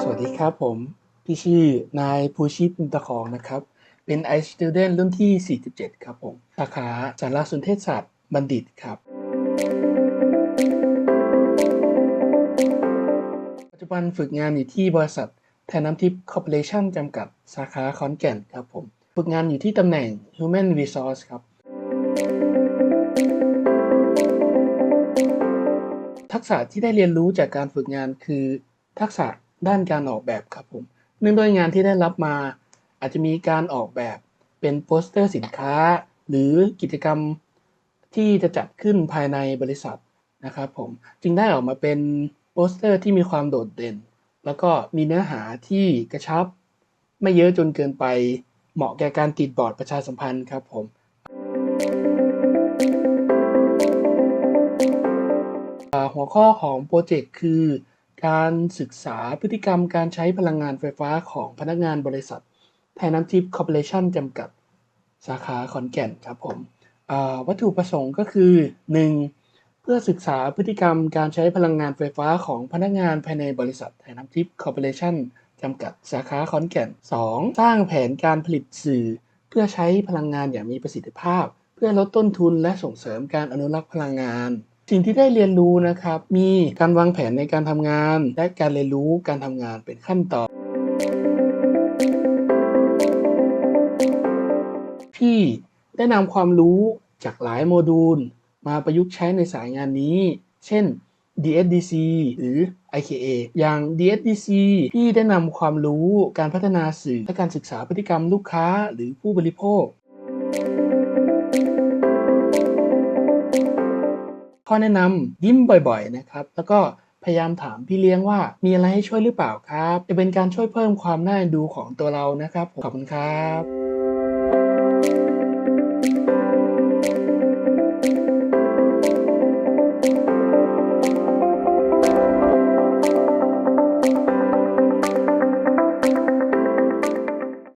สวัสดีครับผม พี่ชื่อนายภูชิตอินตะของนะครับ เป็น i student รุ่นที่ 47 ครับผมสาขาสารสนเทศศาสตร์บัณฑิตครับ ปัจจุบันฝึกงานอยู่ที่บริษัทแทนน้ำทิพย์คอร์ปอเรชั่นจำกัดสาขาขอนแก่นครับผม ฝึกงานอยู่ที่ตำแหน่ง Human Resource ครับ ทักษะที่ได้เรียนรู้จากการฝึกงานคือทักษะ ด้านการออกแบบครับผม เนื่องด้วยงานที่ได้รับมา อาจจะมีการออกแบบเป็นโปสเตอร์สินค้า หรือกิจกรรมที่จะจัดขึ้นภายในบริษัทนะครับผมจึงได้ออกมาเป็นโปสเตอร์ที่มีความโดดเด่น แล้วก็มีเนื้อหาที่กระชับ ไม่เยอะจนเกินไปเหมาะแก่การติดบอร์ดประชาสัมพันธ์ครับผมหัวข้อของโปรเจกต์คือ การศึกษาพฤติกรรมการใช้พลังงานไฟฟ้าของพนักงานบริษัท ไทยน้ำทิพย์คอร์ปอเรชั่นจำกัด สาขาขอนแก่นครับผมวัตถุประสงค์ก็คือ 1. เพื่อศึกษาพฤติกรรมการใช้พลังงานไฟฟ้าของพนักงานภายในบริษัท ไทยน้ำทิพย์คอร์ปอเรชั่นจำกัด สาขาขอนแก่น 2. สร้างแผนการผลิตสื่อ เพื่อใช้พลังงานอย่างมีประสิทธิภาพ เพื่อลดต้นทุนและส่งเสริมการอนุรักษ์พลังงาน สิ่งที่ได้เรียนรู้นะครับ มีการวางแผนในการทำงาน และการเรียนรู้การทำงานเป็นขั้นตอนที่ได้นำความรู้จากหลายโมดูล มาประยุกต์ใช้ในสายงานนี้ เช่น DSDC หรือ IKA อย่าง DSDC ที่ได้นำความรู้การพัฒนาสื่อและการศึกษาพฤติกรรมลูกค้าหรือผู้บริโภค ข้อแนะนำยิ้มบ่อยๆนะครับแล้วก็พยายามถามพี่เลี้ยงว่ามีอะไรให้ช่วยหรือเปล่าครับ จะเป็นการช่วยเพิ่มความน่าดูของตัวเรานะครับขอบคุณครับ